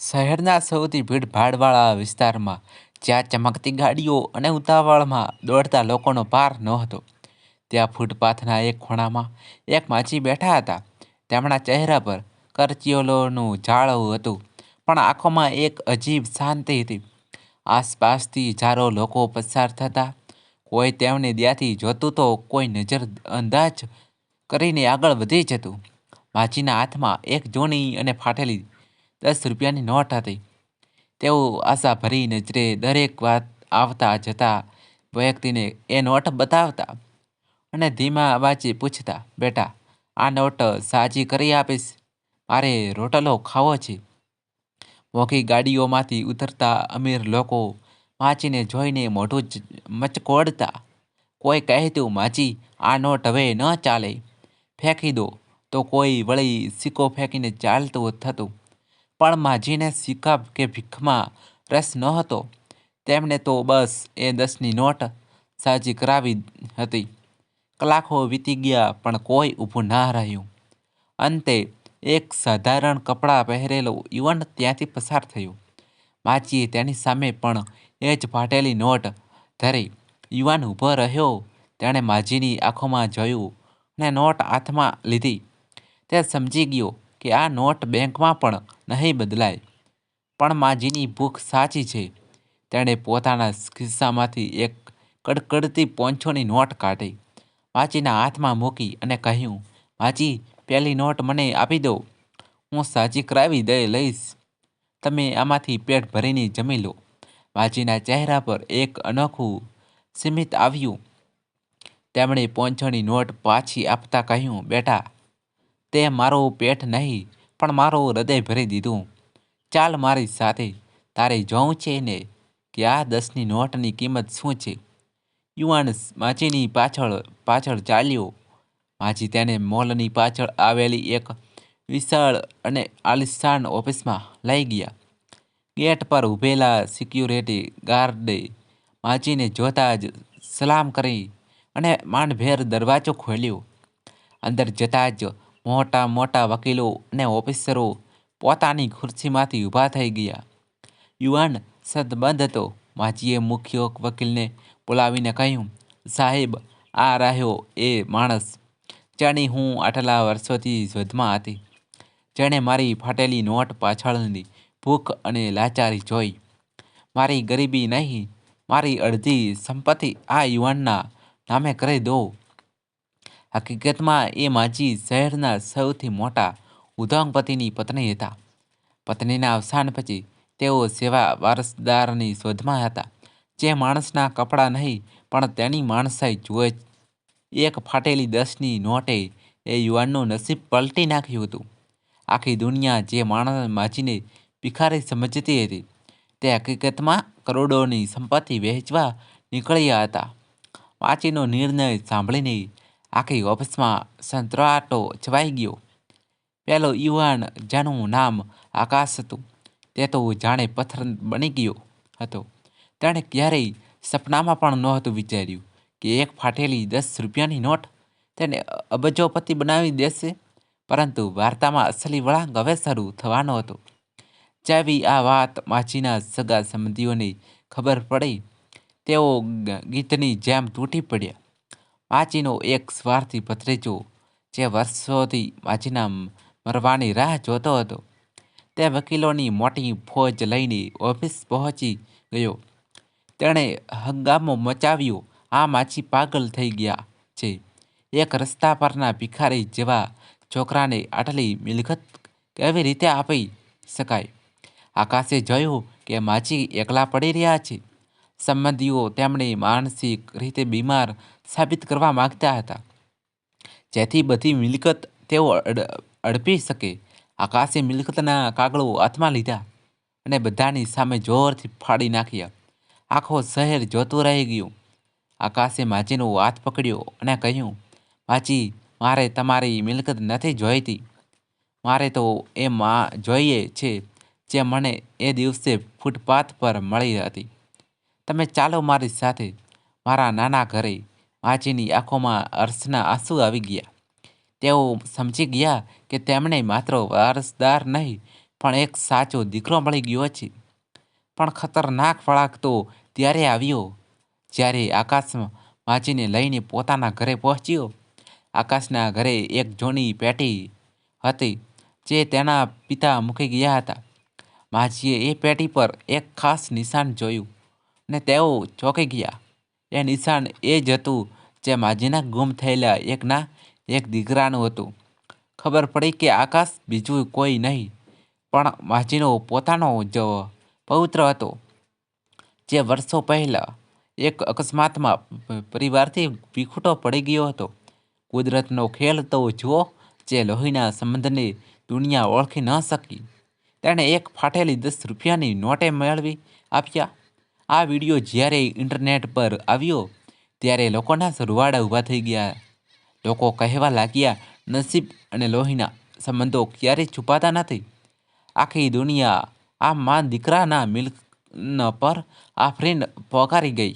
શહેરના સૌથી ભીડભાડવાળા વિસ્તારમાં, જ્યાં ચમકતી ગાડીઓ અને ઉતાવળમાં દોડતા લોકોનો પાર નહોતો. ત્યાં ફૂટપાથના એક ખૂણામાં એક માછી બેઠા હતા. તેમના ચહેરા પર કરચીઓલોનું જાળવું હતું, પણ આંખોમાં એક અજીબ શાંતિ હતી. આસપાસથી હજારો લોકો પસાર થતા, કોઈ તેમને ત્યાંથી જોતું તો કોઈ નજર અંદાજ કરીને આગળ વધી જતું. માછીના હાથમાં એક જૂની અને ફાટેલી દસ રૂપિયાની નોટ હતી. તેઓ આશાભરી નજરે દરેક વાત આવતા જતા વ્યક્તિને એ નોટ બતાવતા અને ધીમા અવાજે પૂછતા, બેટા, આ નોટ સાજી કરી આપીશ. મારે રોટલો ખાવો છે. મોંઘી ગાડીઓમાંથી ઉતરતા અમીર લોકો માચીને જોઈને મોઢું જ મચકોડતા, કોઈ કહેતું માચી આ નોટ હવે ન ચાલે. ફેંકી દો. તો કોઈ વળી સિક્કો ફેંકીને ચાલતું થતું પણ માજીને સિક્કા કે ભીખમાં રસ નહોતો તેમણે તો બસ એ દસની નોટ સાજી કરાવી હતી. કલાકો વીતી ગયા પણ કોઈ ઊભું ના રહ્યું. અંતે એક સાધારણ કપડાં પહેરેલો યુવાન ત્યાંથી પસાર થયો. માજીએ તેની સામે પણ એ જ ફાટેલી નોટ ધરી. યુવાન ઊભો રહ્યો, તેણે માજીની આંખોમાં જોયું અને નોટ હાથમાં લીધી. તે સમજી ગયો કે આ નોટ બેંકમાં પણ નહીં બદલાય. પણ માજીની ભૂખ સાચી છે. તેણે પોતાના ખિસ્સામાંથી એક કડકડતી પોંછોની નોટ કાઢી. માચીના હાથમાં મૂકી અને કહ્યું માચી પહેલી નોટ મને આપી દો. હું સાચી કરાવી દઈ લઈશ. તમે આમાંથી પેટ ભરીને જમી લો. માજીના ચહેરા પર એક અનોખું સ્મિત આવ્યું. તેમણે પોંછોની નોટ પાછી આપતા કહ્યું, બેટા તે મારું પેટ નહીં, પણ મારું હૃદય ભરી દીધું. ચાલ મારી સાથે, તારે જોવું છે ને? કે આ દસની નોટની કિંમત શું છે? યુવાન માજીની પાછળ પાછળ ચાલ્યો. માજી તેને મોલની પાછળ આવેલી એક વિશાળ અને આલિશાન ઓફિસમાં લઈ ગયા. ગેટ પર ઊભેલા સિક્યુરિટી ગાર્ડે માજીને જોતા જ સલામ કરી અને માંડભેર દરવાજો ખોલ્યો. અંદર જતાં જ મોટા મોટા વકીલો અને ઓફિસરો પોતાની ખુરશીમાંથી ઊભા થઈ ગયા. યુવાન સદબંધ હતો માજીએ મુખ્ય વકીલને બોલાવીને કહ્યું, સાહેબ, આ રહ્યો એ માણસ. જેની હું આટલા વર્ષોથી શોધમાં હતી. જેણે મારી ફાટેલી નોટ પાછળની ભૂખ અને લાચારી જોઈ. મારી ગરીબી નહીં, મારી અડધી સંપત્તિ આ યુવાનના નામે કરી દો. હકીકતમાં એ માજી શહેરના સૌથી મોટા ઉદ્યોગપતિની પત્ની હતા. પત્નીના અવસાન પછી તેઓ સેવા વારસદારની શોધમાં હતા. જે માણસના કપડાં નહીં, પણ તેની માણસાઈ જુએ એક ફાટેલી દસની નોટે એ યુવાનનું નસીબ પલટી નાખ્યું હતું. આખી દુનિયા જે માણસ માજીને ભિખારી સમજતી હતી, તે હકીકતમાં કરોડોની સંપત્તિ વહેંચવા નીકળ્યા હતા. માચીનો નિર્ણય સાંભળીને આખી ઓફિસમાં સંતરાટો છવાઈ ગયો. પેલો યુવાન, જેનું નામ આકાશ હતું, તે તો જાણે પથ્થર બની ગયો હતો. તેણે ક્યારેય સપનામાં પણ નહોતું વિચાર્યું કે એક ફાટેલી દસ રૂપિયાની નોટ તેને અબજોપતિ બનાવી દેશે, પરંતુ વાર્તામાં અસલી વળાંક હવે શરૂ થવાનો હતો. જેવી આ વાત માછીના સગા સંબંધીઓને ખબર પડી, તેઓ ગીતની જેમ તૂટી પડ્યા. માછીનો એક સ્વાર્થી ભત્રીજો જે વર્ષોથી માછીના મરવાની રાહ જોતો હતો. તે વકીલોની મોટી ફોજ લઈને ઓફિસ પહોંચી ગયો. તેણે હંગામો મચાવ્યો આ માછી પાગલ થઈ ગયા છે. એક રસ્તા પરના ભિખારી જેવા છોકરાને આટલી મિલકત કેવી રીતે આપી શકાય? આકાશે જોયું કે માછી એકલા પડી રહ્યા છે. સંબંધીઓ તેમણે માનસિક રીતે બીમાર સાબિત કરવા માગતા હતા. જેથી બધી મિલકત તેઓ અડપી શકે. આકાશે મિલકતના કાગળો હાથમાં લીધા અને બધાની સામે જોરથી ફાડી નાખ્યા. આખો શહેર જોતું રહી ગયું. આકાશે માજીનો હાથ પકડ્યો અને કહ્યું, માજી, મારે તમારી મિલકત નથી જોઈતી. મારે તો એ માં જોઈએ છે જે મને એ દિવસે ફૂટપાથ પર મળી હતી. તમે ચાલો મારી સાથે, મારા નાના ઘરે માજીની આંખોમાં હર્ષના આંસુ આવી ગયા. તેઓ સમજી ગયા કે તેમણે માત્ર વારસદાર નહીં, પણ એક સાચો દીકરો મળી ગયો છે. પણ ખતરનાક વળાક તો ત્યારે આવ્યો, જ્યારે આકાશ વાંચીને લઈને પોતાના ઘરે પહોંચ્યો. આકાશના ઘરે એક જૂની પેટી હતી, જે તેના પિતા મૂકી ગયા હતા. માજીએ એ પેટી પર એક ખાસ નિશાન જોયું ને તેઓ ચોંકી ગયા. એ નિશાન એ જ હતું જે માજીના ગુમ થયેલા એકના એક દીકરાનું હતું. ખબર પડી કે આકાશ બીજું કોઈ નહીં, પણ માજીનો પોતાનો જ પૌત્ર હતો, જે વર્ષો પહેલાં એક અકસ્માતમાં પરિવારથી વિખૂટો પડી ગયો હતો. કુદરતનો ખેલ તો જુઓ જે લોહીના સંબંધને દુનિયા ઓળખી ન શકી. તેણે એક ફાટેલી દસ રૂપિયાની નોટે મેળવી આપ્યા. આ વીડિયો જ્યારે ઇન્ટરનેટ પર આવ્યો, ત્યારે લોકોના સરવાળા ઊભા થઈ ગયા. લોકો કહેવા લાગ્યા, નસીબ અને લોહીના સંબંધો ક્યારેય છુપાતા નથી. આખી દુનિયા આ મા દીકરાના મિલ્ક પર આ ફ્રેન્ડ પોકારી ગઈ.